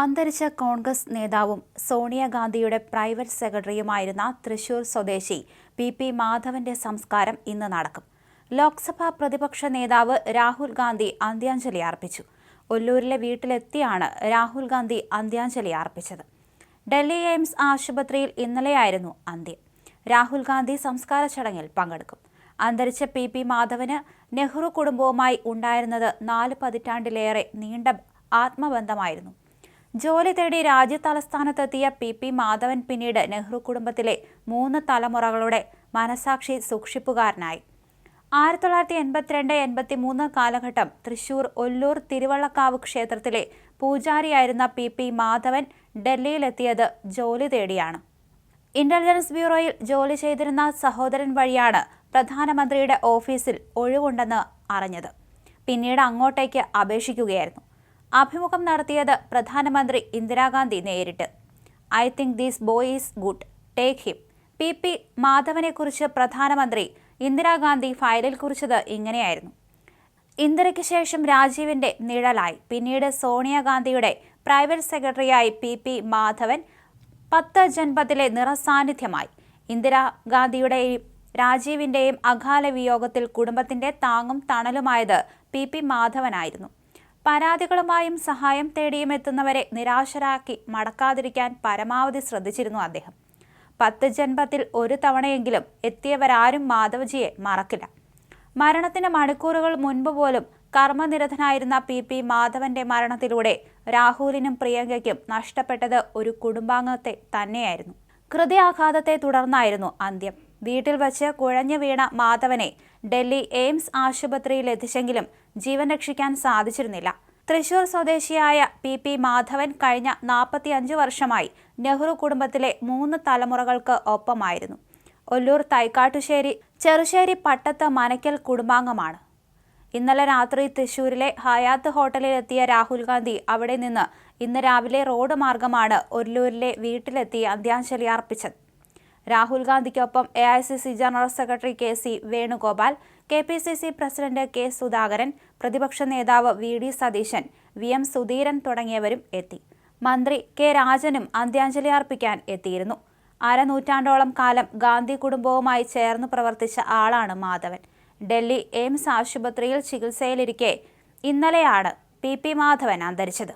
അന്തരിച്ച കോൺഗ്രസ് നേതാവും സോണിയാഗാന്ധിയുടെ പ്രൈവറ്റ് സെക്രട്ടറിയുമായിരുന്ന തൃശൂർ സ്വദേശി പി പി മാധവന്റെ സംസ്കാരം ഇന്ന് നടക്കും. ലോക്സഭാ പ്രതിപക്ഷ നേതാവ് രാഹുൽ ഗാന്ധി അന്ത്യാഞ്ജലി അർപ്പിച്ചു. ഒല്ലൂരിലെ വീട്ടിലെത്തിയാണ് രാഹുൽ ഗാന്ധി അന്ത്യാഞ്ജലി അർപ്പിച്ചത്. ഡൽഹി എയിംസ് ആശുപത്രിയിൽ ഇന്നലെയായിരുന്നു അന്ത്യം. രാഹുൽ ഗാന്ധി സംസ്കാര ചടങ്ങിൽ പങ്കെടുക്കും. അന്തരിച്ച പി പി മാധവന് നെഹ്റു കുടുംബവുമായി ഉണ്ടായിരുന്നത് നാല് പതിറ്റാണ്ടിലേറെ നീണ്ട ആത്മബന്ധമായിരുന്നു. ജോലി തേടി രാജ്യതലസ്ഥാനത്തെത്തിയ പി പി മാധവൻ പിന്നീട് നെഹ്റു കുടുംബത്തിലെ മൂന്ന് തലമുറകളുടെ മനസാക്ഷി സൂക്ഷിപ്പുകാരനായി. ആയിരത്തി തൊള്ളായിരത്തി എൺപത്തിരണ്ട് എൺപത്തി മൂന്ന് കാലഘട്ടം തൃശൂർ ഒല്ലൂർ തിരുവള്ളക്കാവ് ക്ഷേത്രത്തിലെ പൂജാരിയായിരുന്ന പി പി മാധവൻ ഡൽഹിയിലെത്തിയത് ജോലി തേടിയാണ്. ഇന്റലിജൻസ് ബ്യൂറോയിൽ ജോലി ചെയ്തിരുന്ന സഹോദരൻ വഴിയാണ് പ്രധാനമന്ത്രിയുടെ ഓഫീസിൽ ഒഴിവുണ്ടെന്ന് അറിഞ്ഞത്. പിന്നീട് അങ്ങോട്ടേക്ക് അപേക്ഷിക്കുകയായിരുന്നു. അഭിമുഖം നടത്തിയത് പ്രധാനമന്ത്രി ഇന്ദിരാഗാന്ധി നേരിട്ട്. I think this boy is good. Take him. P P മാധവനെക്കുറിച്ച് പ്രധാനമന്ത്രി ഇന്ദിരാഗാന്ധി ഫയലിൽ കുറിച്ചത് ഇങ്ങനെയായിരുന്നു. ഇന്ദിരയ്ക്ക് ശേഷം രാജീവിന്റെ നിഴലായി. പിന്നീട് സോണിയാഗാന്ധിയുടെ പ്രൈവറ്റ് സെക്രട്ടറിയായി പി പി മാധവൻ പത്ത് ജൻപത്തിലെ നിറസാന്നിധ്യമായി. ഇന്ദിരാഗാന്ധിയുടെയും രാജീവിന്റെയും അകാല വിയോഗത്തിൽ കുടുംബത്തിന്റെ താങ്ങും തണലുമായത് പി പി മാധവനായിരുന്നു. പരാതികളുമായും സഹായം തേടിയും എത്തുന്നവരെ നിരാശരാക്കി മടക്കാതിരിക്കാൻ പരമാവധി ശ്രദ്ധിച്ചിരുന്നു അദ്ദേഹം. പത്ത് ജന്മത്തിൽ ഒരു തവണയെങ്കിലും എത്തിയവരാരും മാധവജിയെ മറക്കില്ല. മരണത്തിന് മണിക്കൂറുകൾ മുൻപ് പോലും കർമ്മനിരതനായിരുന്ന പി പി മാധവന്റെ മരണത്തിലൂടെ രാഹുലിനും പ്രിയങ്കയ്ക്കും നഷ്ടപ്പെട്ടത് ഒരു കുടുംബാംഗത്തെ തന്നെയായിരുന്നു. ഹൃദയാഘാതത്തെ തുടർന്നായിരുന്നു അന്ത്യം. വീട്ടിൽ വച്ച് കുഴഞ്ഞു വീണ മാധവനെ ഡൽഹി എയിംസ് ആശുപത്രിയിൽ എത്തിച്ചെങ്കിലും ജീവൻ രക്ഷിക്കാൻ സാധിച്ചിരുന്നില്ല. തൃശൂർ സ്വദേശിയായ പി പി മാധവൻ കഴിഞ്ഞ നാൽപ്പത്തിയഞ്ച് വർഷമായി നെഹ്റു കുടുംബത്തിലെ മൂന്ന് തലമുറകൾക്ക് ഒപ്പമായിരുന്നു. ഒല്ലൂർ തൈക്കാട്ടുശ്ശേരി ചെറുശ്ശേരി പട്ടത്ത് മനയ്ക്കൽ കുടുംബാംഗമാണ്. ഇന്നലെ രാത്രി തൃശൂരിലെ ഹയാത്ത് ഹോട്ടലിലെത്തിയ രാഹുൽ ഗാന്ധി അവിടെ നിന്ന് ഇന്ന് രാവിലെ റോഡ് മാർഗമാണ് ഒല്ലൂരിലെ വീട്ടിലെത്തി അന്ത്യാഞ്ജലി അർപ്പിച്ചത്. Rahul ഗാന്ധിക്കൊപ്പം A I C C general secretary K C Venugopal K P C C president K Sudhakaran പ്രതിപക്ഷ നേതാവ് V D Satheesan V M Sudheeran തുടങ്ങിയവരും എത്തി. മന്ത്രി കെ രാജനും അന്ത്യാഞ്ജലി അർപ്പിക്കാൻ എത്തിയിരുന്നു. അരനൂറ്റാണ്ടോളം കാലം ഗാന്ധി കുടുംബവുമായി ചേർന്ന് പ്രവർത്തിച്ച ആളാണ് മാധവൻ. ഡൽഹി എയിംസ് ആശുപത്രിയിൽ ചികിത്സയിലിരിക്കെ ഇന്നലെയാണ് പി പി മാധവൻ അന്തരിച്ചത്.